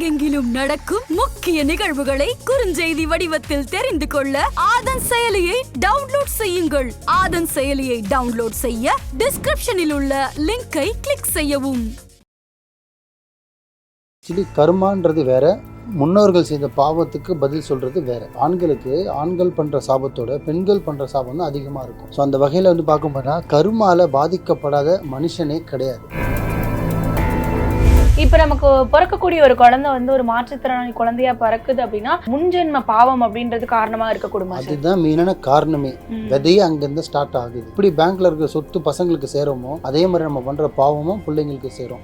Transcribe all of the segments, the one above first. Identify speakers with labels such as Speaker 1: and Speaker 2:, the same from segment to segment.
Speaker 1: உலகெங்கிலும் நடக்கும் முக்கிய நிகழ்வுகளை குறுஞ்செய்தி வடிவத்தில் தெரிந்து கொள்ள ஆதன் செயலியை டவுன்லோட் செய்யுங்கள். ஆதன் செயலியை டவுன்லோட் செய்ய டிஸ்கிரிப்ஷனில் உள்ள லிங்கை கிளிக் செய்யவும்.
Speaker 2: ஆக்சுவலி கர்மான்றது வேற முன்னோர்கள் செய்த பாவத்துக்கு பதில் சொல்றது வேற. ஆண்களுக்கு ஆண்கள் பண்ற சாபத்தோட பெண்கள் பண்ற சாபம் தான் அதிகமா இருக்கும். ஸோ அந்த வகையில வந்து பார்க்க போனா கருமால பாதிக்கப்படாத மனுஷனே கிடையாது.
Speaker 3: இப்ப நமக்கு பிறக்கக்கூடிய ஒரு குழந்தை வந்து ஒரு மாற்றுத்திறனாளி குழந்தையா பிறக்குது அப்படின்னா முன்ஜென்ம பாவம் அப்படின்றது காரணமா இருக்கக்கூடுமா
Speaker 2: அதுதான் மெயினான காரணமே. விதையே அங்கிருந்து ஸ்டார்ட் ஆகுது. இப்படி பேங்க்ல இருக்கிற சொத்து பசங்களுக்கு சேருமோ அதே மாதிரி நம்ம பண்ற பாவமும் பிள்ளைங்களுக்கு சேரும்.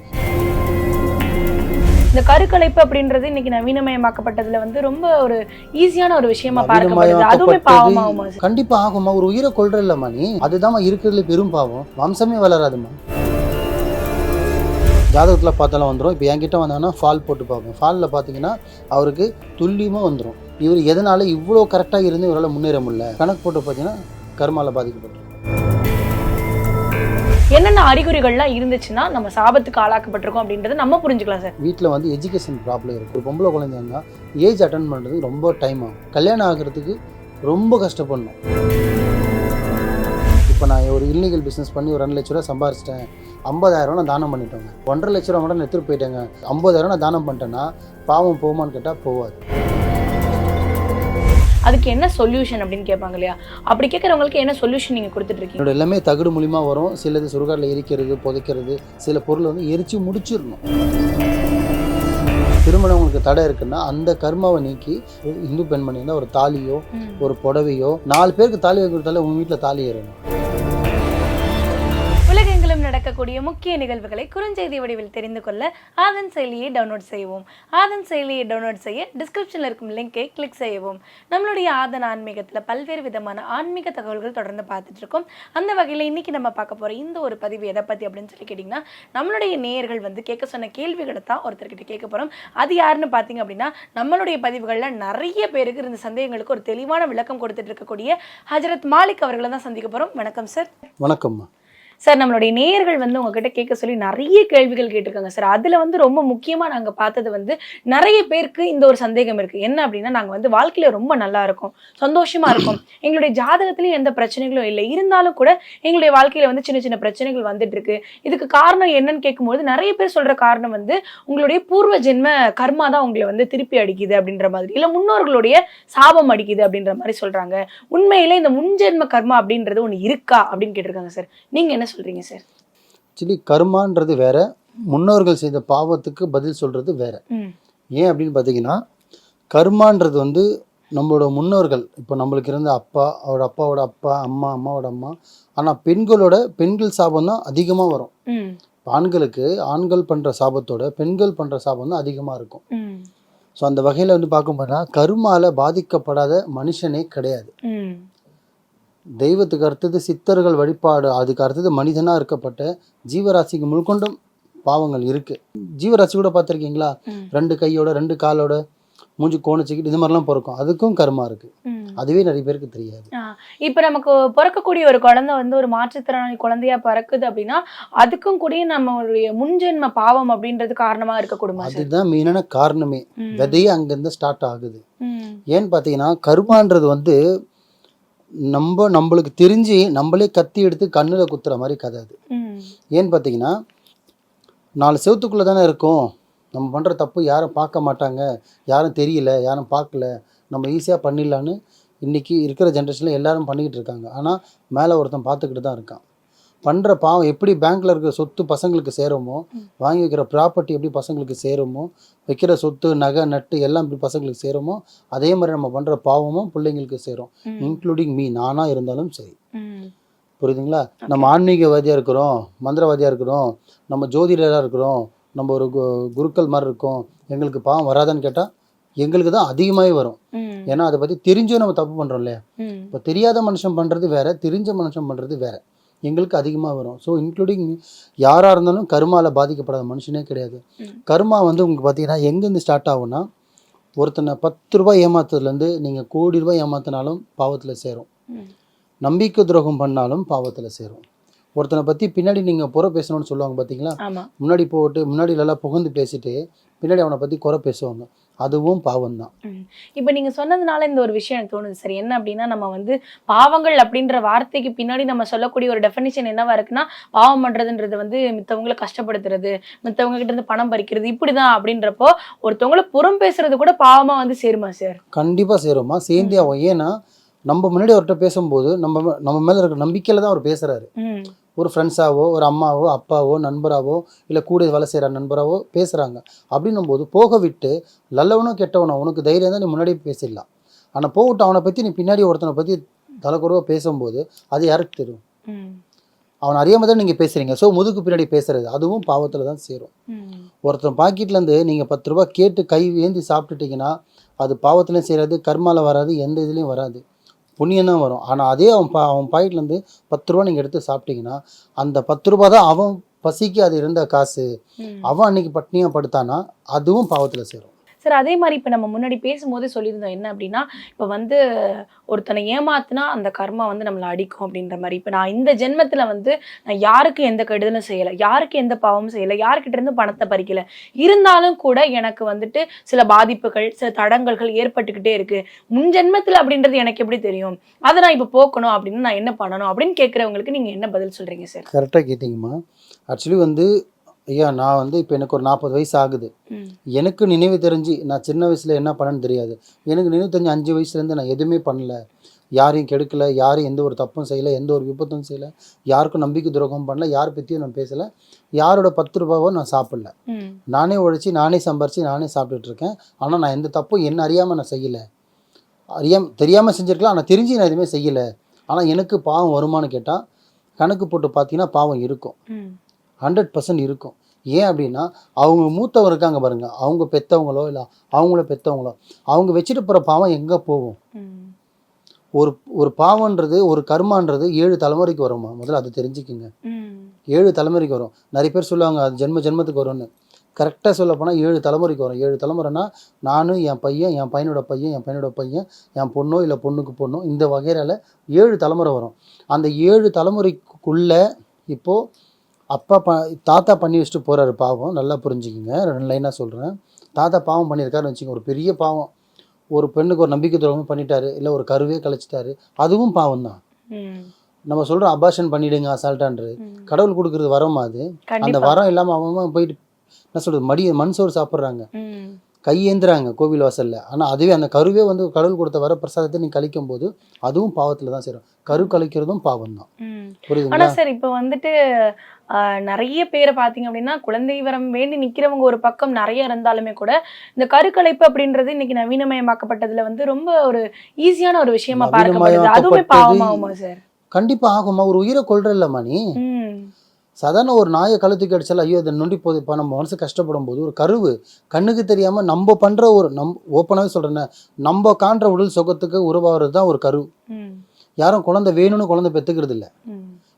Speaker 3: இந்த கருக்கலைப்பு அப்படின்றது இன்னைக்கு நவீனமயமாக்கப்பட்டதுல வந்து ரொம்ப ஒரு ஈஸியான ஒரு விஷயமா பார்க்கப்படுது. அதுவுமே பாவமாகுமா
Speaker 2: கண்டிப்பா ஆகுமா ஒரு உயிரை கொள்ற இல்லம்மா நீ. அதுதாம்மா இருக்கிறதுல பெரும் பாவம். வம்சமே வளராதுமா ஜாதகத்துல பார்த்தாலும் வந்துடும் இப்போ என்கிட்ட வந்தாங்கன்னா ஃபால் போட்டு பார்ப்போம். ஃபாலில் பார்த்தீங்கன்னா அவருக்கு துல்லியமாக வந்துடும் இவர் எதனால இவ்வளோ கரெக்டாக இருந்து இவரால் முன்னேற முடியல? கணக்கு போட்டு பார்த்தீங்கன்னா கர்மால பாதிக்கப்பட்டிருக்கும்.
Speaker 3: என்னென்ன அறிகுறிகள்லாம் இருந்துச்சுன்னா நம்ம சாபத்துக்கு ஆளாக்கப்பட்டிருக்கோம் அப்படின்றத நம்ம புரிஞ்சுக்கலாம் சார்.
Speaker 2: வீட்டில் வந்து எஜுகேஷன் ப்ராப்ளம் இருக்குது ஒரு பொம்பளை குழந்தைங்கன்னா ஏஜ் அட்டன் பண்ணுறதுக்கு ரொம்ப டைம் ஆகும். கல்யாணம் ஆகிறதுக்கு ரொம்ப கஷ்டப்படணும். ஒரு இல்லீகல் பிஸ்னஸ் பண்ணி ஒரு ரெண்டு லட்ச ரூபா சம்பாரிச்சிட்டேன். ஐம்பதாயிரம் நான் தானம் பண்ணிட்டேங்க. ஒன்றரை லட்ச ரூபா நான் எடுத்துகிட்டு போயிட்டேங்க. ஐம்பதாயிரம் நான் தானம் பண்ணிட்டேன்னா பாவம் போகுமான்னு கேட்டால் போகாது
Speaker 3: அதுக்கு என்ன சொல்யூஷன் அப்படின்னு கேட்பாங்க இல்லையா? அப்படி கேட்கறவங்களுக்கு என்ன சொல்யூஷன் நீங்க கொடுத்துட்டு இருக்கீங்க?
Speaker 2: என்னோட எல்லாமே தகுடு மூலிமா வரும். சிலது சுடுகாட்டில் எரிக்கிறது புதைக்கிறது சில பொருளை வந்து எரிச்சு முடிச்சிடணும். திருமணம் உங்களுக்கு தடை இருக்குன்னா அந்த கர்மாவை நீக்கி இந்து பெண்மணி இருந்தால் ஒரு தாலியோ. ஒரு புடவையோ நாலு பேருக்கு தாலி வைக்கிறதால உங்க வீட்டில் தாலி ஏறணும்.
Speaker 3: நடக்கக்கூடிய முக்கிய நிகழ்வுகளை குறுஞ்செய்தி வடிவில் தெரிந்து கொள்ள ஆதன் செயலியை டவுன்லோட் செய்வோம் ஆதன் செயலியை டவுன்லோட் செய்ய டிஸ்கிரிப்ஷனில் இருக்கும் லிங்கை கிளிக் செய்யவும். நம்மளுடைய ஆதன் ஆன்மீகத்தில் பல்வேறு விதமான ஆன்மீக தகவல்கள் தொடர்ந்து பார்த்துட்டு இருக்கோம். அந்த வகையில் இன்னைக்கு நம்ம பார்க்க போகிற இந்த ஒரு பதிவு எதை பற்றி அப்படின்னு சொல்லி கேட்டிங்கன்னா நம்மளுடைய நேயர்கள் வந்து கேட்க சொன்ன கேள்விகளை தான் ஒருத்தர்கிட்ட கேட்க போகிறோம் அது யாருன்னு பார்த்தீங்க அப்படின்னா நம்மளுடைய பதிவுகளில் நிறைய பேருக்கு இந்த சந்தேகங்களுக்கு ஒரு தெளிவான விளக்கம் கொடுத்துட்டு இருக்கக்கூடிய ஹஜரத் மாலிக் அவர்களை தான் சந்திக்க போகிறோம் வணக்கம் சார்
Speaker 2: வணக்கம்
Speaker 3: சார் நம்மளுடைய நேயர்கள் வந்து உங்ககிட்ட கேட்க சொல்லி நிறைய கேள்விகள் கேட்டிருக்காங்க சார். அதுல வந்து ரொம்ப முக்கியமா நாங்க பார்த்தது வந்து நிறைய பேருக்கு இந்த ஒரு சந்தேகம் இருக்கு. என்ன அப்படின்னா நாங்க வந்து வாழ்க்கையில ரொம்ப நல்லா இருக்கும் சந்தோஷமா இருக்கும். எங்களுடைய ஜாதகத்திலயும் எந்த பிரச்சனைகளும் இல்லை. இருந்தாலும் கூட எங்களுடைய வாழ்க்கையில வந்து சின்ன சின்ன பிரச்சனைகள் வந்துட்டு இருக்கு. இதுக்கு காரணம் என்னன்னு கேட்கும்போது நிறைய பேர் சொல்ற காரணம் வந்து உங்களுடைய பூர்வ ஜென்ம கர்மா தான் உங்களை வந்து திருப்பி அடிக்குது அப்படின்ற மாதிரி. இல்ல முன்னோர்களுடைய சாபம் அடிக்குது அப்படின்ற மாதிரி சொல்றாங்க. உண்மையில இந்த முன்ஜென்ம கர்மா அப்படின்றது ஒண்ணு இருக்கா அப்படின்னு கேட்டிருக்காங்க சார். நீங்க என்ன சொல்றீங்க சார்
Speaker 2: ஆக்சுவலி கர்மான்றது வேற முன்னோர்கள் செய்த பாவத்துக்கு பதில் சொல்றது வேற. ஏன் அப்படின்னு பார்த்தீங்கன்னா கர்மான்றது வந்து நம்மளோட முன்னோர்கள் இப்போ நம்மளுக்கு இருந்த அப்பா அவரோட அப்பாவோட அப்பா அம்மா அம்மாவோட அம்மா ஆனால் பெண்களோட பெண்கள் சாபம் தான் அதிகமாக வரும். ஆண்களுக்கு ஆண்கள் பண்ணுற சாபத்தோட பெண்கள் பண்ணுற சாபம் தான் அதிகமாக இருக்கும். ஸோ அந்த வகையில் வந்து பார்க்கும்போதுனா கருமால பாதிக்கப்படாத மனுஷனே கிடையாது. தெய்வத்துக்கு அடுத்தது சித்தர்கள் வழிபாடு அதுக்கு அடுத்தது மனிதனாக இருக்கப்பட்ட ஜீவராசிக்கு முழுக்கொண்டும் பாவங்கள் இருக்கு ஜீவராசி கூட பார்த்துருக்கீங்களா. ரெண்டு கையோட ரெண்டு காலோட மூஞ்சி கோணிச்சிக்கிட்டு இது மாதிரிலாம் பிறக்கும் அதுக்கும் கர்மா இருக்கு. அதுவே நிறைய பேருக்கு தெரியாது
Speaker 3: இப்ப நமக்கு பிறக்கக்கூடிய ஒரு குழந்தை வந்து ஒரு மாற்றுத்திறனாளி குழந்தையா பிறக்குது அப்படின்னா அதுக்கும் கூட நம்மளுடைய முன்ஜென்ம பாவம் அப்படின்றது காரணமா இருக்கக்கூடுமா
Speaker 2: அதுதான் மெயினான காரணமே. விதையே அங்கேருந்து ஸ்டார்ட் ஆகுது. ஏன்னு பார்த்தீங்கன்னா கர்மான்றது வந்து நம்ம நம்மளுக்கு தெரிஞ்சு நம்மளே கத்தி எடுத்து கண்ணில் குத்துற மாதிரி கதை அது. ஏன்னு பார்த்தீங்கன்னா நாலு செவத்துக்குள்ளே தானே இருக்கும். நம்ம பண்ணுற தப்பு யாரும் பார்க்க மாட்டாங்க. யாரும் தெரியல யாரும் பார்க்கல. நம்ம ஈஸியாக பண்ணிடலான்னு இன்றைக்கி இருக்கிற ஜென்ரேஷனில் எல்லாரும் பண்ணிக்கிட்டு இருக்காங்க. ஆனால் மேலே ஒருத்தன் பார்த்துக்கிட்டு தான் இருக்கான். பண்ணுற பாவம் எப்படி பேங்க்கில் இருக்கிற சொத்து பசங்களுக்கு சேருமோ வாங்கி வைக்கிற ப்ராப்பர்ட்டி எப்படி பசங்களுக்கு சேருமோ வைக்கிற சொத்து நகை நட்டு எல்லாம் எப்படி பசங்களுக்கு சேருமோ அதே மாதிரி நம்ம பண்ணுற பாவமும் பிள்ளைங்களுக்கு சேரும். இன்க்ளூடிங் மீ நானாக இருந்தாலும் சரி. புரியுதுங்களா நம்ம ஆன்மீகவாதியாக இருக்கிறோம் மந்திரவாதியாக இருக்கிறோம் நம்ம ஜோதிடராக இருக்கிறோம் நம்ம ஒரு கு- குருக்கள் மாதிரி இருக்கோம் எங்களுக்கு பாவம் வராதான்னு கேட்டால் எங்களுக்கு தான் அதிகமாகவே வரும். ஏன்னா அதை பற்றி தெரிஞ்சும் நம்ம தப்பு பண்ணுறோம் இல்லையா. இப்போ தெரியாத மனுஷன் பண்ணுறது வேற தெரிஞ்ச மனுஷன் பண்ணுறது வேற எங்களுக்கு அதிகமாக வரும். ஸோ இன்க்ளூடிங் யாராக இருந்தாலும் கருமால பாதிக்கப்படாத மனுஷனே கிடையாது. கர்மா வந்து உங்களுக்கு பார்த்தீங்கன்னா எங்கேருந்து ஸ்டார்ட் ஆகும்னா ஒருத்தனை பத்து ரூபாய் ஏமாத்துறதுலேருந்து நீங்கள் கோடி ரூபாய் ஏமாத்தினாலும் பாவத்தில் சேரும். நம்பிக்கை துரோகம் பண்ணாலும் பாவத்தில் சேரும். ஒருத்தனை பற்றி பின்னாடி நீங்கள் புற பேசணும்னு சொல்லுவாங்க பார்த்தீங்களா முன்னாடி போட்டு முன்னாடி நல்லா புகழ்ந்து பேசிட்டு பின்னாடி அவனை பற்றி குறை பேசுவாங்க. அதுவும் பாவம் தான்.
Speaker 3: இப்ப நீங்க சொன்னதுனால இந்த ஒரு விஷயம் எனக்கு தோணுது. சரி என்ன அப்படின்னா நம்ம வந்து பாவங்கள் அப்படின்ற வார்த்தைக்கு பின்னாடி நம்ம சொல்லக்கூடிய ஒரு டெஃபினிஷன் என்னவா இருக்குன்னா பாவம் பண்றதுன்றது வந்து மித்தவங்களை கஷ்டப்படுத்துறது மித்தவங்க கிட்ட இருந்து பணம் பறிக்கிறது இப்படிதான் அப்படின்றப்போ ஒருத்தவங்கள புறம் பேசுறது கூட பாவமா வந்து சேருமா சார்
Speaker 2: கண்டிப்பாக சேரும்மா. சேர்ந்தே அவன் ஏன்னா நம்ம முன்னாடி அவர்கிட்ட பேசும்போது நம்ம நம்ம மேலே இருக்கிற நம்பிக்கையில் தான் அவர் பேசுகிறாரு ஒரு ஃப்ரெண்ட்ஸாவோ ஒரு அம்மாவோ அப்பாவோ நண்பராவோ இல்லை கூட வேலை செய்கிற நண்பராவோ பேசுகிறாங்க அப்படின்னும் போது போக விட்டு நல்லவனோ கெட்டவனோ உனக்கு தைரியம் தான் நீ முன்னாடியே பேசிடலாம். ஆனால் போகட்டும் அவனை பற்றி நீ பின்னாடி ஒருத்தனை பற்றி தலைக்குறவாக பேசும்போது அது யாருக்கு தெரியும்? அவன் அறியாம தான் நீங்கள் பேசுகிறீங்க ஸோ முதுகு பின்னாடி பேசுறது அதுவும் பாவத்தில் தான் சேரும். ஒருத்தன் பாக்கெட்லேருந்து நீங்கள் பத்து ரூபா கேட்டு கை ஏந்தி சாப்பிட்டுட்டீங்கன்னா அது பாவத்துலையும் செய்கிறது கர்மால வராது எந்த இதுலேயும் வராது. புண்ணியம் தான் வரும். ஆனால் அதே அவன் பா அவன் பாக்கெட்லேருந்து பத்து ரூபா நீங்கள் எடுத்து சாப்பிட்டீங்கன்னா அந்த பத்து ரூபா தான் அவன் பசிக்கு அது இருந்த காசு. அவன் அன்னைக்கு பட்னியாக படுத்தானா அதுவும் பாவத்தில் சேரும்.
Speaker 3: சார் அதே மாதிரி இப்போ நம்ம முன்னாடி பேசும்போது சொல்லியிருந்தோம். என்ன அப்படின்னா இப்போ வந்து ஒருத்தனை ஏமாத்துனா அந்த கர்மா வந்து நம்மளை அடிக்கும் அப்படின்ற மாதிரி. இப்போ நான் இந்த ஜென்மத்தில் வந்து நான் யாருக்கு எந்த கெடுதலும் செய்யலை யாருக்கு எந்த பாவமும் செய்யலை யாருக்கிட்ட இருந்து பணத்தை பறிக்கல. இருந்தாலும் கூட எனக்கு வந்துட்டு சில பாதிப்புகள் சில தடங்கல்கள் ஏற்பட்டுக்கிட்டே இருக்கு. முன் ஜென்மத்தில் அப்படின்றது எனக்கு எப்படி தெரியும்? அதை நான் இப்போ போக்கணும் அப்படின்னு நான் என்ன பண்ணணும் அப்படின்னு கேட்குறவங்களுக்கு நீங்கள் என்ன பதில் சொல்றீங்க சார்
Speaker 2: கரெக்டாக கேட்டிங்கம்மா. ஆக்சுவலி வந்து ஐயா நான் வந்து இப்போ எனக்கு ஒரு நாற்பது வயசு ஆகுது. எனக்கு நினைவு தெரிஞ்சு நான் சின்ன வயசில் என்ன பண்ணேன்னு தெரியாது. எனக்கு நினைவு தெரிஞ்சு அஞ்சு வயசுலேருந்து நான் எதுவுமே பண்ணல. யாரையும் கெடுக்கல யாரும் எந்த ஒரு தப்பும் செய்யலை எந்த ஒரு விபத்தும் செய்யலை யாருக்கும் நம்பிக்கை துரோகம் பண்ணல யார் பற்றியும் நான் பேசலை. யாரோட பத்து ரூபாவோ நான் சாப்பிடல. நானே உழைச்சி நானே சம்பாரித்து நானே சாப்பிட்டுட்டு இருக்கேன். ஆனால் நான் எந்த தப்பும் என்ன அறியாமல் நான் செய்யலை. அறியாம தெரியாமல் செஞ்சுருக்கலாம் ஆனால் தெரிஞ்சு நான் எதுவுமே செய்யலை. ஆனால் எனக்கு பாவம் வருமானு கேட்டால் கணக்கு போட்டு பார்த்தீங்கன்னா பாவம் இருக்கும். ஹண்ட்ரட் பர்சன்ட் இருக்கும். ஏன் அப்படின்னா அவங்க மூத்தவங்க இருக்காங்க பாருங்க. அவங்க பெத்தவங்களோ இல்லை அவங்கள பெத்தவங்களோ அவங்க வச்சுட்டு போகிற பாவம் எங்கே போகும்? ஒரு ஒரு பாவன்றது ஒரு கர்மான்றது ஏழு தலைமுறைக்கு வருமா முதல்ல அது தெரிஞ்சுக்குங்க. ஏழு தலைமுறைக்கு வரும். நிறைய பேர் சொல்லுவாங்க அது ஜென்ம ஜென்மத்துக்கு வரும்னு. கரெக்டாக சொல்ல போனால் ஏழு தலைமுறைக்கு வரும். ஏழு தலைமுறைனா நானும் என் பையன் என் பையனோட பையன் என் பையனோட பையன் என் பொண்ணோ இல்லை பொண்ணுக்கு பொண்ணோ இந்த வகையில ஏழு தலைமுறை வரும். அந்த ஏழு தலைமுறைக்குள்ளே இப்போது அப்பா ப தாத்தா பண்ணி வச்சுட்டு போகிறாரு பாவம். நல்லா புரிஞ்சுக்கிங்க. ரெண்டு லைனாக சொல்கிறேன் தாத்தா பாவம் பண்ணியிருக்காருன்னு வச்சுக்கோங்க. ஒரு பெரிய பாவம். ஒரு பெண்ணுக்கு ஒரு நம்பிக்கை துரோகம் பண்ணிட்டாரு. இல்லை ஒரு கருவே கழிச்சிட்டாரு அதுவும் பாவம் தான் நம்ம சொல்கிறோம் அபாஷன் பண்ணிடுங்க அசால்ட்டான்றது.
Speaker 3: கடவுள்
Speaker 2: கொடுக்குறது வரமா அது? அந்த வரம் இல்லாமல் அவன் போயிட்டு என்ன சொல்கிறது மடி மண் சோறு சாப்பிட்றாங்க கையேந்துறாங்க கோவில் வாசல்ல ஆனால் அதுவே அந்த கருவே வந்து கடவுள் கொடுத்த வர பிரசாதத்தை நீ கழிக்கும் போது அதுவும் பாவத்தில் தான் சேரும். கரு கழிக்கிறதும் பாவம் தான் புரியுதுங்களா?
Speaker 3: சார் இப்ப வந்துட்டு நிறைய பேரை பாத்தீங்க அப்படின்னா குழந்தை வரம் வேண்டி நிக்கிறவங்க ஒரு பக்கம் நிறைய இருந்தாலுமே கூட இந்த கருக்கலைப்பு அப்படின்றது இன்னைக்கு நவீனமயமாக்கப்பட்டதுல வந்து ரொம்ப ஒரு ஈஸியான ஒரு விஷயமா பார்க்கப்படுது. அதுவுமே பாவமாகுமா சார்
Speaker 2: கண்டிப்பாக ஆகுமா? ஒரு உயிரை கொள்றல்லம்மா நீ
Speaker 3: ம்.
Speaker 2: சாதாரண ஒரு நாயை கழுத்துக்கு அடிச்சாலும் ஐயோ அதை நொண்டி போகுது. இப்போ நம்ம மனசு கஷ்டப்படும் போது ஒரு கருவு கண்ணுக்கு தெரியாமல் நம்ம பண்ணுற ஒரு நம் ஓப்பனாகவே சொல்கிறேன்னே நம்ம காண்ற உடல் சுகத்துக்கு உருவாகிறது தான் ஒரு கரு யாரும் குழந்தை வேணும்னு குழந்தை பெற்றுக்கிறது இல்லை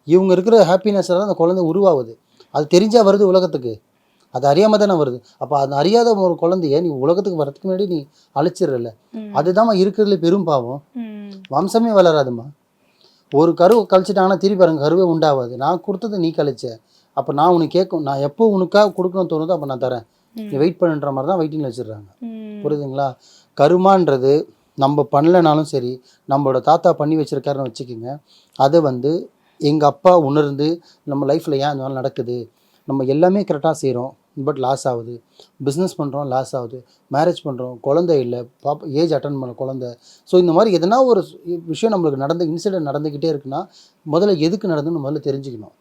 Speaker 2: இவங்க இருக்கிற ஹாப்பினஸ் தான் அந்த குழந்தை உருவாகுது. அது தெரிஞ்சா வருது உலகத்துக்கு. அது அறியாம தானே வருது. அப்போ அது அறியாத ஒரு குழந்தைய நீ உலகத்துக்கு வரதுக்கு முன்னாடி நீ அழிச்சிடல
Speaker 3: ம்.
Speaker 2: அதுதாம்மா இருக்கிறதுல பெரும் பாவம். வம்சமே வளராதும்மா. ஒரு கருவை கழிச்சிட்டாங்கன்னா திருப்பி பாருங்க கருவே உண்டாகாது நான் கொடுத்ததை நீ கழிச்ச. அப்போ நான் உனக்கு கேட்கும் நான் எப்போ உனக்காக கொடுக்கணும்னு தோணுதோ அப்போ நான் தரேன். நீ வெயிட் பண்ணுன்ற மாதிரி தான் வெயிட்டிங்கில் வச்சிடுறாங்க. புரியுதுங்களா? கருமான்றது நம்ம பண்ணலைனாலும் சரி நம்மளோட தாத்தா பண்ணி வச்சிருக்காருன்னு வச்சுக்கோங்க. அதை வந்து எங்கள் அப்பா உணர்ந்து நம்ம லைஃப்பில் ஏன் மாதிரி நடக்குது? நம்ம எல்லாமே கரெக்டாக செய்கிறோம் பட் லாஸ் ஆகுது. பிஸ்னஸ் பண்ணுறோம் லாஸ் ஆகுது. மேரேஜ் பண்ணுறோம் குழந்தை இல்லை பாப்பா ஏஜ் அட்டன் பண்ண குழந்தை. ஸோ இந்த மாதிரி எதனா ஒரு விஷயம் நம்மளுக்கு நடந்து இன்சிடென்ட் நடந்துக்கிட்டே இருக்குன்னா முதல்ல எதுக்கு நடந்துன்னு முதல்ல தெரிஞ்சுக்கணும்.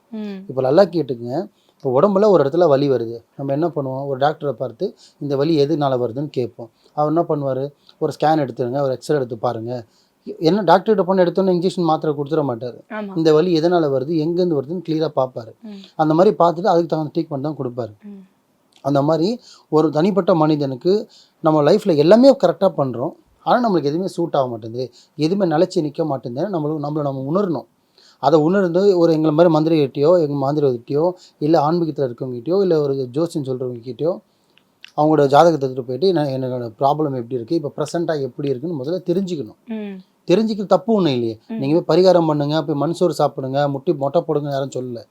Speaker 2: இப்போ நல்லா கேட்டுக்குங்க. இப்போ உடம்புல ஒரு இடத்துல வலி வருது. நம்ம என்ன பண்ணுவோம்? ஒரு டாக்டரை பார்த்து இந்த வலி எதுனால வருதுன்னு கேட்போம். அவர் என்ன பண்ணுவார்? ஒரு ஸ்கேன் எடுத்துருங்க ஒரு எக்ஸ்ரே எடுத்து பாருங்கள் என்ன டாக்டர்கிட்ட பண்ண எடுத்தோன்னே இன்ஜெக்ஷன் மாத்திரை கொடுத்துட மாட்டார். இந்த வலி எதனால் வருது எங்கேருந்து வருதுன்னு கிளியராக பார்ப்பாரு. அந்த மாதிரி பார்த்துட்டு அதுக்கு தகுந்த ட்ரீட்மெண்ட் தான் கொடுப்பாரு. அந்த மாதிரி ஒரு தனிப்பட்ட மனிதனுக்கு நம்ம லைஃப்பில் எல்லாமே கரெக்டாக பண்ணுறோம் ஆனால் நம்மளுக்கு எதுவுமே சூட் ஆக மாட்டேங்குது. எதுவுமே நிலச்சி நிற்க மாட்டேங்குதுன்னு நம்மளுக்கு நம்மளை நம்ம உணரணும். அதை உணர்ந்து ஒரு எங்களை மாதிரி மந்திரிகிட்டயோ எங்கள் மாந்திரிகிட்டயோ இல்லை ஆன்மீகத்தில் இருக்கவங்ககிட்டயோ இல்லை ஒரு ஜோசியம் சொல்கிறவங்ககிட்டயோ அவங்களோட ஜாதகத்தை எடுத்துகிட்டு போயிட்டு நான் என்னோட ப்ராப்ளம் எப்படி இருக்குது இப்போ ப்ரெசென்ட்டாக எப்படி இருக்குன்னு முதல்ல தெரிஞ்சுக்கணும். தெரிஞ்சுக்க தப்பு ஒன்றும் இல்லையே. நீங்கள் போய் பரிகாரம் பண்ணுங்க போய் மண் சோறு சாப்பிடுங்க முட்டி மொட்டை போடுங்க யாரும் சொல்லல.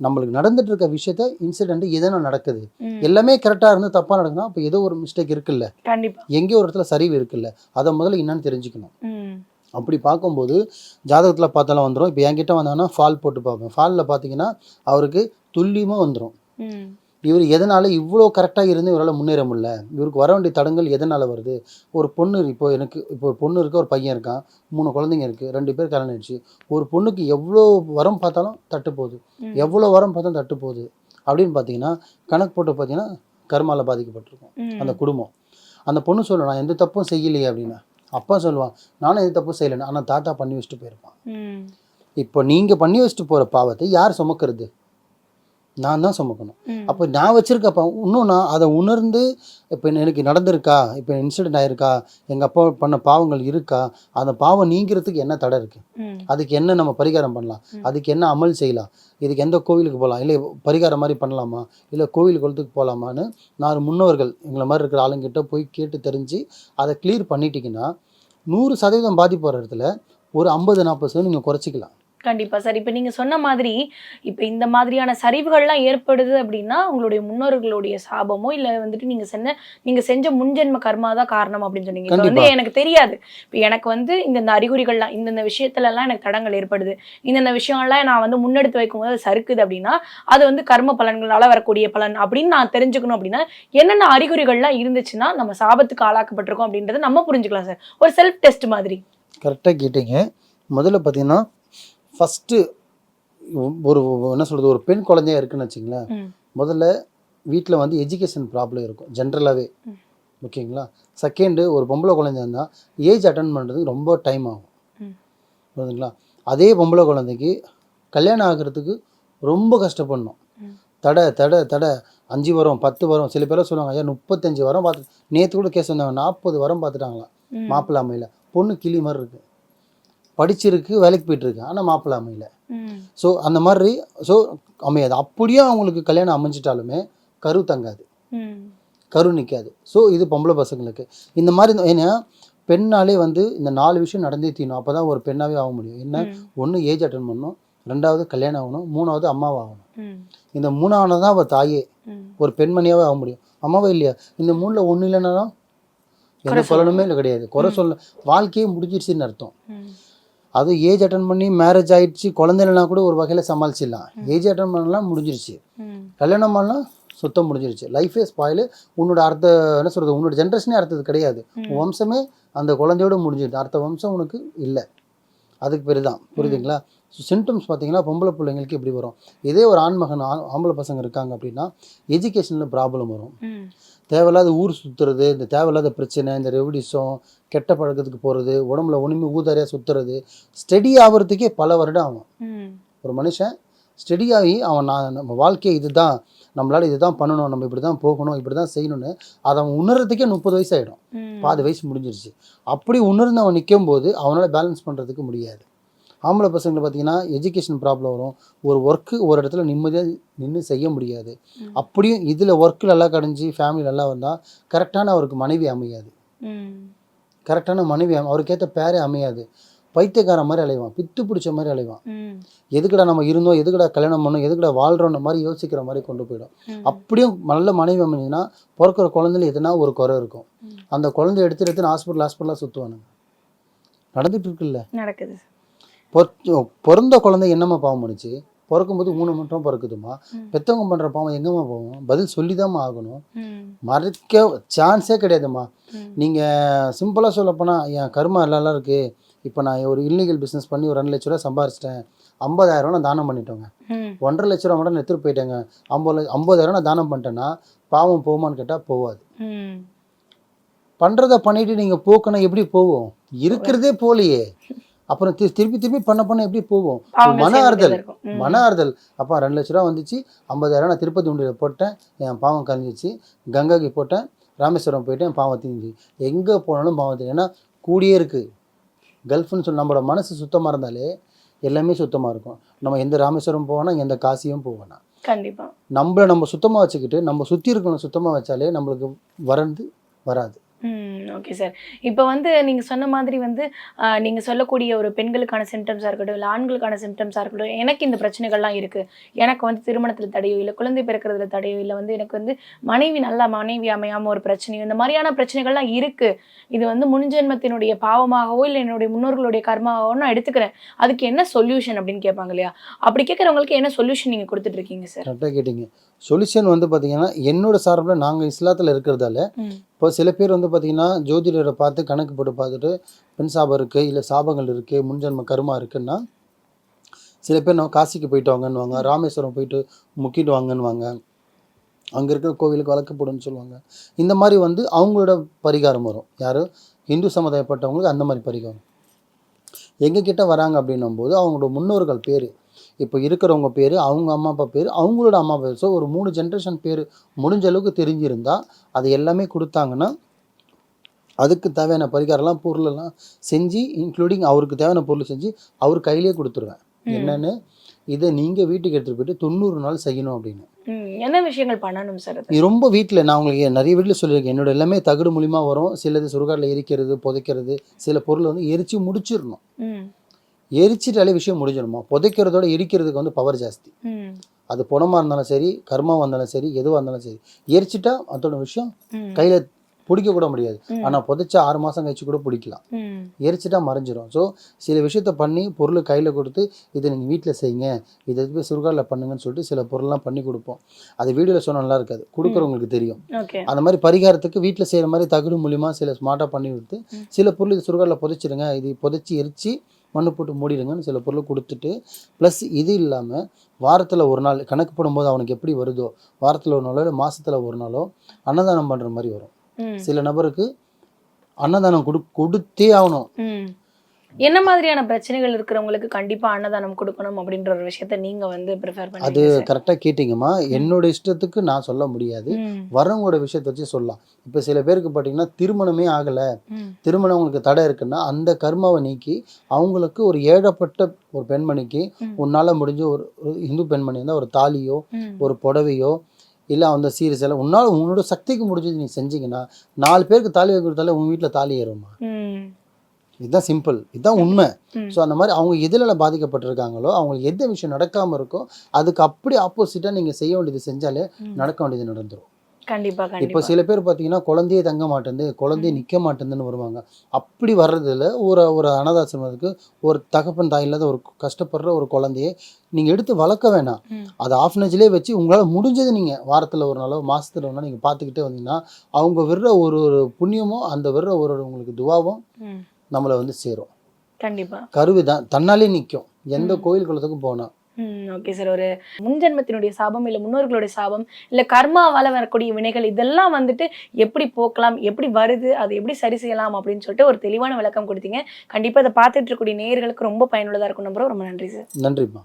Speaker 2: நம்மளுக்கு நடந்துட்டு இருக்க விஷயத்த இன்சிடென்ட் எதனால் நடக்குது. எல்லாமே கரெக்டாக இருந்து தப்பாக நடக்குதுன்னா அப்போ ஏதோ ஒரு மிஸ்டேக் இருக்குல்ல. எங்கேயோ ஒரு இடத்துல சரிவு இருக்குல்ல. அதை முதல்ல என்னன்னு தெரிஞ்சுக்கணும். அப்படி பார்க்கும்போது ஜாதகத்தில் பார்த்தாலும் வந்துடும் இப்போ என்கிட்ட வந்தாங்கன்னா ஃபால் போட்டு பார்ப்பேன். ஃபாலில் பார்த்தீங்கன்னா அவருக்கு துல்லியமாக வந்துடும். இவர் எதனால் இவ்வளோ கரெக்டாக இருந்து இவரால் முன்னேற முடியல? இவருக்கு வர வேண்டிய தடங்கள் எதனால் வருது? ஒரு பொண்ணு இப்போ எனக்கு இப்போ ஒரு பொண்ணு இருக்கு ஒரு பையன் இருக்கான் மூணு குழந்தைங்க இருக்குது ரெண்டு பேர் கல்யாணம் ஆயிடுச்சு ஒரு பொண்ணுக்கு எவ்வளோ வரம் பார்த்தாலும் தட்டு போகுது. எவ்வளோ வரம் பார்த்தாலும் தட்டு போகுது. அப்படின்னு பார்த்தீங்கன்னா கணக்கு போட்டு பார்த்தீங்கன்னா கர்மால பாதிக்கப்பட்டிருக்கும். அந்த குடும்பம். அந்த பொண்ணு சொல்லும் நான் எந்த தப்பும் செய்யலையே அப்படின்னா. அப்பா சொல்லுவான் நானும் எந்த தப்பும் செய்யலைன்னு. ஆனால் தாத்தா பண்ணி வச்சுட்டு போயிருப்பான். இப்போ நீங்கள் பண்ணி வச்சுட்டு போகிற பாவத்தை யார் சுமக்கிறது? நான் தான் சுமக்கணும். அப்போ நான் வச்சிருக்கப்ப இன்னும் நான் அதை உணர்ந்து இப்போ எனக்கு நடந்திருக்கா? இப்போ இன்சிடென்ட் ஆயிருக்கா? எங்கள் அப்பா பண்ண பாவங்கள் இருக்கா? அந்த பாவம் நீங்கிறதுக்கு என்ன தடை இருக்குது
Speaker 3: ம்.
Speaker 2: அதுக்கு என்ன நம்ம பரிகாரம் பண்ணலாம். அதுக்கு என்ன அமல் செய்யலாம்? இதுக்கு எந்த கோவிலுக்கு போகலாம்? இல்லை பரிகாரம் மாதிரி பண்ணலாமா? இல்லை கோவில் குளத்துக்கு போகலாமான்னு நான் முன்னோர்கள் எங்களை மாதிரி இருக்கிற ஆளுங்கிட்ட போய் கேட்டு தெரிஞ்சு அதை கிளியர் பண்ணிட்டீங்கன்னா நூறு சதவீதம் பாதிப்பு வர இடத்துல ஒரு ஐம்பது நாற்பது சதவீதம் நீங்கள் குறைச்சிக்கலாம்.
Speaker 3: கண்டிப்பா சார். இப்ப நீங்க சொன்ன மாதிரி இப்ப இந்த மாதிரியான சரிவுகள்லாம் ஏற்படுது அப்படின்னா உங்களுடைய முன்னோர்களுடைய சாபமோ இல்ல வந்துட்டு நீங்க சென்ன நீங்க செஞ்ச முன்ஜென்ம கர்மா தான் காரணம் அப்படின்னு சொன்னீங்க. இப்ப வந்து. எனக்கு தெரியாது. இப்ப எனக்கு வந்து இந்தந்த அறிகுறிகள்லாம் இந்தந்த விஷயத்துல எல்லாம் எனக்கு தடங்கள் ஏற்படுது. இந்தந்த விஷயம்லாம் நான் வந்து முன்னெடுத்து வைக்கும்போது அது சறுக்குது அப்படின்னா அது வந்து கர்ம பலன்களால வரக்கூடிய பலன் அப்படின்னு நான் தெரிஞ்சுக்கணும் அப்படின்னா என்னென்ன அறிகுறிகள்லாம் இருந்துச்சுன்னா நம்ம சாபத்துக்கு ஆளாக்கப்பட்டிருக்கோம் அப்படின்றத நம்ம புரிஞ்சுக்கலாம் சார். ஒரு செல்ஃப் டெஸ்ட் மாதிரி.
Speaker 2: கரெக்டாக கேட்டீங்க. முதல்ல பார்த்தீங்கன்னா ஃபஸ்ட்டு ஒரு என்ன சொல்கிறது ஒரு பெண் குழந்தையா இருக்குன்னு வச்சுங்களேன். முதல்ல வீட்டில் வந்து எஜுகேஷன் ப்ராப்ளம் இருக்கும் ஜென்ரலாகவே. ஓகேங்களா செகண்டு ஒரு பொம்பளை குழந்தை இருந்தால் ஏஜ் அட்டன் பண்ணுறதுக்கு ரொம்ப டைம் ஆகும். புரியுதுங்களா அதே பொம்பளை குழந்தைக்கு கல்யாணம் ஆகிறதுக்கு ரொம்ப கஷ்டப்படணும். தடை தடை தடை அஞ்சு வரும் பத்து வரும் சில பேர் சொல்லுவாங்க ஐயா முப்பத்தஞ்சு வரம் பார்த்து நேற்று கூட கேஸ் வந்தாங்க நாற்பது வரம் பார்த்துட்டாங்களாம்
Speaker 3: ம்.
Speaker 2: மாப்பிள்ளை அமையல பொண்ணு கிளி மாதிரி இருக்கு படிச்சிருக்கு வேலைக்கு போயிட்டு இருக்கு ஆனால் மாப்பிள்ளை அமையல. ஸோ அந்த மாதிரி ஸோ அமையாது. அப்படியே அவங்களுக்கு கல்யாணம் அமைஞ்சிட்டாலுமே கரு தங்காது. கரு நிற்காது ஸோ இது பொம்பளை பசங்களுக்கு. இந்த மாதிரி ஏன்னா பெண்ணாலே வந்து இந்த நாலு விஷயம் நடந்தே தீணும் அப்போ தான் ஒரு பெண்ணாவே ஆக முடியும். என்ன. ஒன்று ஏஜ் அட்டன் பண்ணணும். ரெண்டாவது கல்யாணம் ஆகணும். மூணாவது அம்மாவாகணும். இந்த மூணாவது தான் அவள் தாயே. ஒரு பெண்மணியாவே ஆக முடியும். அம்மாவே இல்லையா? இந்த மூணில் ஒன்று இல்லைன்னா எந்த
Speaker 3: குறை
Speaker 2: சொல்லணுமே இல்லை கிடையாது. குறை சொல்ல வாழ்க்கையே முடிஞ்சிருச்சுன்னு அர்த்தம். அது ஏஜ் அட்டன் பண்ணி மேரேஜ் ஆயிடுச்சு குழந்தைலனா கூட ஒரு வகையில் சமாளிச்சிடலாம். ஏஜ் அட்டன் பண்ணலாம் முடிஞ்சிருச்சு. கல்யாணம் பண்ணலாம் சுத்தம் முடிஞ்சிருச்சு. லைஃபே ஸ்பாயில் உன்னோட அடுத்த என்ன சொல்கிறது உன்னோட ஜென்ரேஷனே அடுத்தது கிடையாது. உன் வம்சமே அந்த குழந்தையோட முடிஞ்சிடுது அடுத்த வம்சம் உனக்கு இல்லை. அதுக்கு பேர் தான் புரியுதுங்களா? சிம்டம்ஸ் பார்த்தீங்கன்னா பொம்பளை பிள்ளைங்களுக்கு இப்படி வரும். இதே ஒரு ஆண்மகன் ஆம்பளை பசங்க இருக்காங்க அப்படின்னா எஜுகேஷனில் ப்ராப்ளம் வரும். தேவையில்லாத ஊர் சுற்றுறது இந்த தேவையில்லாத பிரச்சனை இந்த ரெவடிசம் கெட்ட பழக்கத்துக்கு போகிறது உடம்புல ஒன்றுமே ஊதாரியாக சுற்றுறது ஸ்டெடி ஆகிறதுக்கே பல வருடம் ஆகும். ஒரு மனுஷன் ஸ்டெடி ஆகி அவன் நான் நம்ம வாழ்க்கை இதுதான் நம்மளால் இதுதான் பண்ணணும் நம்ம இப்படி தான் போகணும் இப்படி தான் செய்யணும்னு அதை அவன் உணர்றதுக்கே முப்பது வயசு ஆகிடும். பாதி வயசு முடிஞ்சிருச்சு அப்படி உணர்ந்து அவன் நிற்கும் போது அவனால் பேலன்ஸ் பண்ணுறதுக்கு முடியாது ஆம்பளை பசங்களை பார்த்தீங்கன்னா எஜுகேஷன் ப்ராப்ளம் வரும் ஒரு ஒர்க்கு ஒரு இடத்துல நிம்மதியாக நின்று செய்ய முடியாது. அப்படியும் இதில் ஒர்க்கு நல்லா கடைஞ்சி ஃபேமிலி நல்லா வந்தால் கரெக்டான அவருக்கு மனைவி அமையாது. கரெக்டான மனைவி அம- அவருக்கேற்ற பேரே அமையாது பைத்தியக்காரன் மாதிரி அலைவான் பித்து பிடிச்ச மாதிரி அலைவான். எதுக்குடா நம்ம இருந்தோம் எதுக்குடா கல்யாணம் பண்ணோம் எதுக்குடா வாழ்கிறோன்ற மாதிரி யோசிக்கிற மாதிரி கொண்டு போயிடும். அப்படியும் நல்ல மனைவி அமைஞ்சுன்னா பிறக்கிற குழந்தைல எதுனா ஒரு குறை இருக்கும். அந்த குழந்தைய எடுத்து எடுத்து ஹாஸ்பிட்டல் ஹாஸ்பிட்டலாக சுற்றுவானுங்க நடந்துட்டு இருக்குல்ல
Speaker 3: நடக்குது
Speaker 2: பிறந்த குழந்தை என்னம்மா பாவம் பண்ணுச்சு பிறக்கும்போது மூணு மட்டும் பிறக்குதுமா
Speaker 3: ம்.
Speaker 2: பெற்றவங்க பண்ணுற பாவம் எங்கம்மா போவோம் பதில் சொல்லிதாம்மா ஆகணும்
Speaker 3: ம்.
Speaker 2: மறைக்க சான்ஸே கிடையாதும்மா
Speaker 3: ம்.
Speaker 2: நீங்கள் சிம்பிளாக சொல்லப்போனால் என் கர்மா எல்லாம் இருக்குது இப்போ நான் ஒரு இல்லீகல் பிஸ்னஸ் பண்ணி ஒரு ரெண்டு லட்ச ரூபா சம்பாரிச்சிட்டேன் ஐம்பதாயிரம் நான் தானம் பண்ணிட்டோங்க. ஒன்றரை லட்ச ரூபா மட்டும் எடுத்துகிட்டு போயிட்டேங்க ஐம்பது ஐம்பதாயிரம் நான் தானம் பண்ணிட்டேன்னா பாவம் போகுமான்னு கேட்டால் போகாது. பண்ணுறத பண்ணிட்டு நீங்கள் போக்கணும் எப்படி போவோம் இருக்கிறதே போலையே அப்புறம் திருப்பி திருப்பி பண்ண பண்ண எப்படி போவோம் மன ஆறுதல். மன ஆறுதல். அப்பா ரெண்டு லட்ச ரூபா வந்துச்சு. ஐம்பதாயிரம் நான் திருப்பதி உண்டியில் போட்டேன். என் பாவம் கரைஞ்சிச்சு கங்காக்கு போட்டேன். ராமேஸ்வரம் போயிட்டேன் என் பாவம் தீஞ்சி எங்கே போனாலும் பாவம் தீஞ்சு ஏன்னா கூடியே இருக்குது கல்ஃப்னு சொல்லி நம்மளோட மனசு சுத்தமாக இருந்தாலே எல்லாமே சுத்தமாக இருக்கும். நம்ம எந்த ராமேஸ்வரம் போவோனா எந்த காசியும் போவோனா
Speaker 3: கண்டிப்பா.
Speaker 2: நம்மளை நம்ம சுத்தமாக வச்சுக்கிட்டு நம்ம சுற்றி இருக்கணும் சுத்தமாக வச்சாலே நம்மளுக்கு வறந்து வராது.
Speaker 3: ஓகே சார் இப்போ வந்து நீங்க சொன்ன மாதிரி வந்து ஆஹ், நீங்க சொல்லக்கூடிய ஒரு பெண்களுக்கான சிம்டம்ஸா இருக்கட்டும் இல்லை ஆண்களுக்கான சிம்டம்ஸா இருக்கட்டும் எனக்கு இந்த பிரச்சனைகள்லாம் இருக்கு. எனக்கு வந்து திருமணத்துல தடையோ இல்லை குழந்தை பிறக்கிறதுல தடையோ இல்லை வந்து எனக்கு வந்து மனைவி நல்ல மனைவி அமையாம ஒரு பிரச்சனையோ இந்த மாதிரியான பிரச்சனைகள்லாம் இருக்கு. இது வந்து முன்ஜென்மத்தினுடைய பாவமாகவோ இல்லை என்னுடைய முன்னோர்களுடைய கர்மாவோ நான் எடுத்துக்கிறேன். அதுக்கு என்ன சொல்யூஷன் அப்படின்னு கேட்பாங்க இல்லையா? அப்படி கேட்குறவங்களுக்கு என்ன சொல்யூஷன் நீங்க கொடுத்துட்டு இருக்கீங்க சார்
Speaker 2: கரெக்டாக கேட்டிங்க. சொல்யூஷன் வந்து பார்த்தீங்கன்னா என்னோட சார்பில் நாங்கள் இஸ்லாத்தில் இருக்கிறதால இப்போ சில பேர் வந்து பார்த்தீங்கன்னா ஜோதிடரை பார்த்து கணக்கு போட்டு பார்த்துட்டு பெண் சாபம் இருக்குது இல்லை சாபங்கள் இருக்குது முன்ஜென்ம கருமா இருக்குன்னா சில பேர் நம்ம காசிக்கு போயிட்டு வாங்கன்னுவாங்க ராமேஸ்வரம் போயிட்டு முக்கிட்டு வாங்கன்னுவாங்க அங்கே இருக்கிற கோவிலுக்கு வழக்கு போடுன்னு சொல்லுவாங்க. இந்த மாதிரி வந்து அவங்களோட பரிகாரம் வரும். யார்? இந்து சமுதாயப்பட்டவங்களுக்கு அந்த மாதிரி பரிகாரம். எங்ககிட்ட வராங்க அப்படின்னும் போது அவங்களோட முன்னோர்கள் பேர் இப்போ இருக்கிறவங்க பேர் அவங்க அம்மா அப்பா பேர் அவங்களோட அம்மா பேர். ஸோ ஒரு மூணு ஜென்ரேஷன் பேர் முடிஞ்ச அளவுக்கு தெரிஞ்சிருந்தா அது எல்லாமே கொடுத்தாங்கன்னா அதுக்கு தேவையான பரிகாரம்லாம் பொருளெல்லாம் செஞ்சு இன்க்ளூடிங் அவருக்கு தேவையான பொருள் செஞ்சு அவர் கையிலேயே கொடுத்துருவேன். என்னன்னு இதை நீங்கள் வீட்டுக்கு எடுத்துகிட்டு போயிட்டு தொண்ணூறு நாள் செய்யணும் அப்படின்னு.
Speaker 3: என்ன விஷயங்கள் பண்ணணும் சார்
Speaker 2: ரொம்ப வீட்டில் நான் உங்களுக்கு நிறைய வீட்டில் சொல்லியிருக்கேன். என்னோட எல்லாமே தகடு மூலிமா வரும். சிலது சுடுகாட்டில் எரிக்கிறது புதைக்கிறது சில பொருளை வந்து எரித்து முடிச்சிடணும். எரிச்சிட்டாலே விஷயம் முடிஞ்சிடுமா? புதைக்கிறதோட எரிக்கிறதுக்கு வந்து பவர் ஜாஸ்தி. அது புணமாக இருந்தாலும் சரி கர்மாவாக இருந்தாலும் சரி எதுவாக இருந்தாலும் சரி எரிச்சிட்டா அதோட விஷயம் கையில் பிடிக்க கூட முடியாது. ஆனால் புதைச்சா ஆறு மாதம் கழிச்சு கூட பிடிக்கலாம். எரிச்சிட்டா மறைஞ்சிரும். ஸோ சில விஷயத்த பண்ணி பொருள் கையில் கொடுத்து இதை நீங்கள் வீட்டில் செய்யுங்க இதை போய் சுருகாலில் பண்ணுங்கன்னு சொல்லிட்டு சில பொருள்லாம் பண்ணி கொடுப்போம். அது வீடியோவில் சொன்னா நல்லா இருக்காது. கொடுக்குறவங்களுக்கு தெரியும். அந்த மாதிரி பரிகாரத்துக்கு வீட்டில் செய்கிற மாதிரி தகுடு மூலியமாக சில ஸ்மார்ட்டாக பண்ணி கொடுத்து சில பொருள் இது சுருகாலில் புதைச்சிடுங்க இது புதைச்சி எரிச்சு மண்ணு போட்டு மூடிடுங்கன்னு சில பொருள் கொடுத்துட்டு ப்ளஸ் இது இல்லாமல் வாரத்தில் ஒரு நாள் கணக்கு போடும்போது அவனுக்கு எப்படி வருதோ வாரத்தில் ஒரு நாளோ இல்லை மாதத்தில் ஒரு நாளோ அன்னதானம் பண்ணுற மாதிரி வரும். சில நபருக்கு அன்னதானம் கொடு கொடுத்தே ஆகணும்.
Speaker 3: என்ன மாதிரியான பிரச்சனைகள் இருக்கிறவங்களுக்கு கண்டிப்பா அன்னதானம் கொடுக்கணும் அப்படின்ற ஒரு விஷயத்த நீங்க வந்து ப்ரிஃபர்
Speaker 2: அது
Speaker 3: பண்ணுவீங்க சார்
Speaker 2: கரெக்டாக கேட்டிங்கம்மா. என்னோட இஷ்டத்துக்கு நான் சொல்ல முடியாது. வரவங்களோட விஷயத்தை வச்சு சொல்லலாம். இப்போ சில பேருக்கு பார்த்தீங்கன்னா திருமணமே ஆகலை. திருமணம் உங்களுக்கு தடை இருக்குன்னா அந்த கர்மாவை நீக்கி அவங்களுக்கு ஒரு ஏழப்பட்ட ஒரு பெண்மணிக்கு. உன்னால் முடிஞ்ச ஒரு இந்து பெண்மணி இருந்தால் ஒரு தாலியோ ஒரு புடவையோ இல்லை அந்த சீரியஸ் எல்லாம் உன்னால் உன்னோட சக்திக்கு முடிஞ்சது நீ செஞ்சீங்கன்னா நாலு பேருக்கு தாலி வைக்க கொடுத்தாலே உன் வீட்டில் தாலி ஏறுமா இதுதான் சிம்பிள் இதுதான் உண்மை. ஸோ அந்த மாதிரி அவங்க எதில் பாதிக்கப்பட்டிருக்காங்களோ அவங்களுக்கு எந்த விஷயம் நடக்காமல் இருக்கோ அதுக்கு அப்படி ஆப்போசிட்டாக நீங்கள் செய்ய வேண்டியது செஞ்சாலே. நடக்க வேண்டியது நடந்துரும்.
Speaker 3: கண்டிப்பா
Speaker 2: இப்போ சில பேர் பார்த்தீங்கன்னா குழந்தையே தங்க மாட்டேங்குது குழந்தையே நிற்க மாட்டேங்குதுன்னு வருவாங்க. அப்படி வர்றதுல ஒரு ஒரு அனாதாசிரமத்துக்கு ஒரு தகப்பன் தாய் இல்லாத ஒரு கஷ்டப்படுற ஒரு குழந்தைய நீங்கள் எடுத்து வளர்க்க வேணாம். அதை ஆஃப்னேஜ்லேயே வச்சு உங்களால் முடிஞ்சது நீங்கள் வாரத்தில் ஒரு நாளோ மாதத்துல ஒரு நாள் நீங்கள் பார்த்துக்கிட்டே வந்தீங்கன்னா அவங்க விடுற ஒரு ஒரு புண்ணியமும் அந்த விடுற ஒரு உங்களுக்கு துவாவும் நம்மளை வந்து சேரும்.
Speaker 3: கண்டிப்பா.
Speaker 2: கருவி தான் தன்னாலே நிற்கும் எந்த கோயில் குளத்துக்கும் போனால்
Speaker 3: ம் ஓகே சார் ஒரு முன்ஜென்மத்தினுடைய சாபம் இல்லை முன்னோர்களுடைய சாபம் இல்லை கர்மாவால வரக்கூடிய வினைகள் இதெல்லாம் வந்துட்டு எப்படி போக்கலாம் எப்படி வருது அதை எப்படி சரி செய்யலாம் அப்படின்னு சொல்லிட்டு ஒரு தெளிவான விளக்கம் கொடுத்தீங்க. கண்டிப்பா அதை பார்த்துட்டு இருக்கக்கூடிய நேயர்களுக்கு ரொம்ப பயனுள்ளதா இருக்கும் நம்புறோம். ரொம்ப நன்றி சார்
Speaker 2: நன்றிம்மா.